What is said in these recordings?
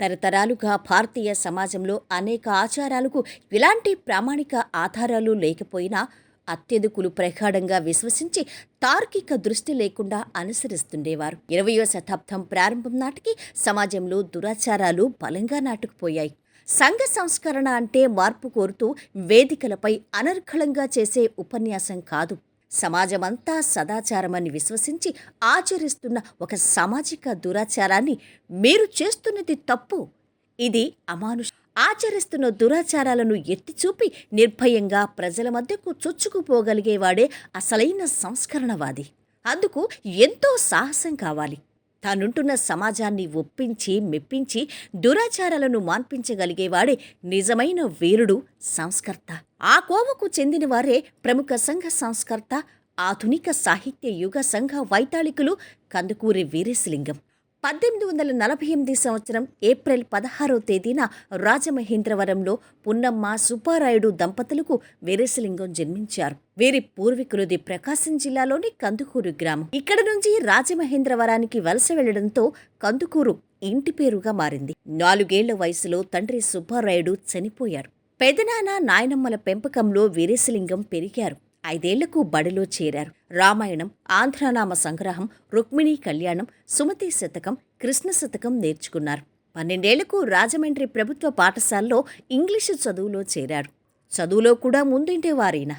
తరతరాలుగా భారతీయ సమాజంలో అనేక ఆచారాలకు ఇలాంటి ప్రామాణిక ఆధారాలు లేకపోయినా అత్యధికులు ప్రగాఢంగా విశ్వసించి తార్కిక దృష్టి లేకుండా అనుసరిస్తుండేవారు. ఇరవయో శతాబ్దం ప్రారంభం నాటికి సమాజంలో దురాచారాలు బలంగా నాటుకుపోయాయి. సంఘ సంస్కరణ అంటే మార్పు కోరుతూ వేదికలపై అనర్ఘళంగా చేసే ఉపన్యాసం కాదు. సమాజమంతా సదాచారమని విశ్వసించి ఆచరిస్తున్న ఒక సామాజిక దురాచారాన్ని మీరు చేస్తున్నది తప్పు. ఇది అమానుష ఆచరిస్తున్న దురాచారాలను ఎత్తిచూపి నిర్భయంగా ప్రజల మధ్యకు చొచ్చుకుపోగలిగేవాడే అసలైన సంస్కరణవాది. అందుకు ఎంతో సాహసం కావాలి. తానుంటున్న సమాజాన్ని ఒప్పించి మెప్పించి దురాచారాలను మాన్పించగలిగేవాడే నిజమైన వీరుడు సంస్కర్త. ఆ కోవకు చెందినవారే ప్రముఖ సంఘ సంస్కర్త ఆధునిక సాహిత్య యుగ సంఘ వైతాళికులు కందుకూరి వీరేశలింగం. పద్దెనిమిది వందల నలభై ఎనిమిది సంవత్సరం ఏప్రిల్ పదహారో తేదీన రాజమహేంద్రవరంలో పున్నమ్మ సుబ్బారాయుడు దంపతులకు వీరేశలింగం జన్మించారు. వీరి పూర్వీకులది ప్రకాశం జిల్లాలోని కందుకూరు గ్రామం. ఇక్కడ నుంచి రాజమహేంద్రవరానికి వలస వెళ్ళడంతో కందుకూరు ఇంటి పేరుగా మారింది. నాలుగేళ్ళ వయసులో తండ్రి సుబ్బారాయుడు చనిపోయారు. పెదనాన్న నాయనమ్మల పెంపకంలో వీరేశలింగం పెరిగారు. ఐదేళ్ళకు బడిలో చేరారు. రామాయణం ఆంధ్రనామ సంగ్రహం రుక్మిణీ కళ్యాణం సుమతి శతకం కృష్ణ శతకం నేర్చుకున్నారు. పన్నెండేళ్ళకు రాజమండ్రి ప్రభుత్వ పాఠశాలలో ఇంగ్లీషు చదువులో చేరారు. చదువులో కూడా ముందుంటేవారైన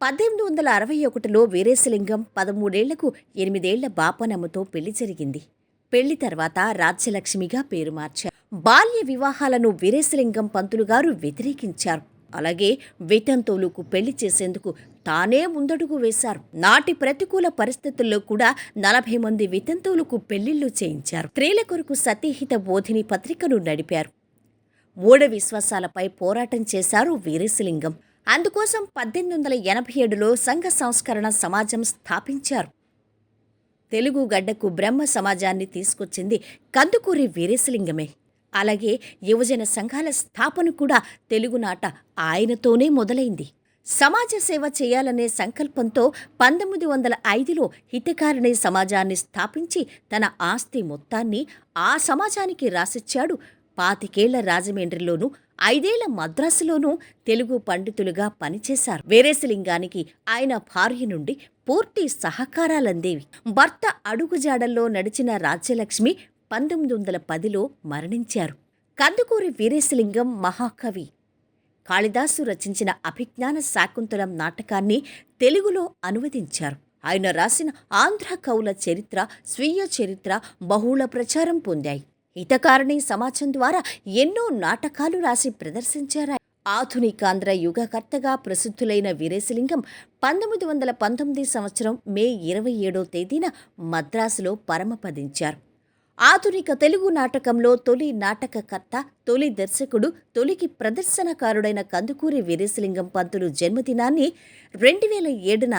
పద్దెనిమిది వందల అరవై ఒకటిలో వీరేశలింగం పదమూడేళ్ళకు ఎనిమిదేళ్ళ బాపనమ్మతో పెళ్ళి జరిగింది. పెళ్ళి తర్వాత రాజ్యలక్ష్మిగా పేరు మార్చారు. బాల్య వివాహాలను వీరేశలింగం పంతులు గారు వ్యతిరేకించారు. అలాగే వితంతువులకు పెళ్ళి చేసేందుకు తానే ముందడుగు వేశారు. నాటి ప్రతికూల పరిస్థితుల్లో కూడా నలభై మంది వితంతువులకు పెళ్ళిళ్ళు చేయించారు. స్త్రీల కొరకు సతీహిత బోధిని పత్రికను నడిపారు. మూఢ విశ్వాసాలపై పోరాటం చేశారు వీరేశలింగం. అందుకోసం పద్దెనిమిది వందల ఎనభై ఏడులో సంఘ సంస్కరణ సమాజం స్థాపించారు. తెలుగు గడ్డకు బ్రహ్మ సమాజాన్ని తీసుకొచ్చింది కందుకూరి వీరేశలింగమే. అలాగే యువజన సంఘాల స్థాపన కూడా తెలుగునాట ఆయనతోనే మొదలైంది. సమాజ సేవ చేయాలనే సంకల్పంతో పంతొమ్మిది వందల ఐదులో హితకారిణి సమాజాన్ని స్థాపించి తన ఆస్తి మొత్తాన్ని ఆ సమాజానికి రాసిచ్చాడు. పాతికేళ్ళ రాజమండ్రిలోనూ ఐదేళ్ళ మద్రాసులోనూ తెలుగు పండితులుగా పనిచేశారు. వేరేశలింగానికి ఆయన భార్య నుండి పూర్తి సహకారాలందేవి. భర్త అడుగుజాడల్లో నడిచిన రాజ్యలక్ష్మి పంతొమ్మిది వందల పదిలో మరణించారు. కందుకూరి వీరేశలింగం మహాకవి. కాళిదాసు రచించిన అభిజ్ఞాన శాకుంతలం నాటకాన్ని తెలుగులో అనువదించారు. ఆయన రాసిన ఆంధ్ర కవుల చరిత్ర స్వీయ చరిత్ర బహుళ ప్రచారం పొందాయి. హితకారిణి సమాజం ద్వారా ఎన్నో నాటకాలు రాసి ప్రదర్శించారు ఆధునికాంధ్ర యుగకర్తగా ప్రసిద్ధులైన వీరేశలింగం పంతొమ్మిది వందల పంతొమ్మిది సంవత్సరం మే ఇరవై ఏడో తేదీన మద్రాసులో పరమపదించారు. ఆధునిక తెలుగు నాటకంలో తొలి నాటకకర్త తొలి దర్శకుడు తొలికి ప్రదర్శనకారుడైన కందుకూరి వీరేశలింగం పంతులు జన్మదినాన్ని రెండు వేల ఏడున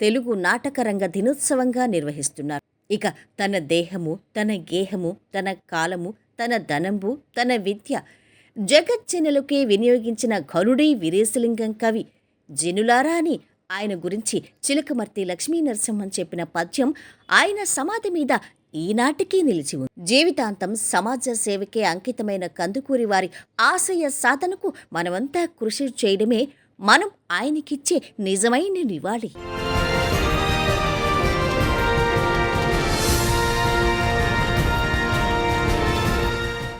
తెలుగు నాటకరంగ దినోత్సవంగా నిర్వహిస్తున్నారు. ఇక తన దేహము తన గేహము తన కాలము తన ధనంబు తన విద్య జగజ్జనులకే వినియోగించిన ఘనుడీ వీరేశలింగం కవి. జనులారా అని ఆయన గురించి చిలకమర్తి లక్ష్మీ నరసింహన్ చెప్పిన పద్యం ఆయన సమాధి మీద ఈనాటికి నిలిచి ఉంది. జీవితాంతం సమాజ సేవకే అంకితమైన కందుకూరి వారి ఆశయ సాధనకు మనమంతా కృషి చేయడమే మనం ఆయనకిచ్చే నిజమైన నివాళి.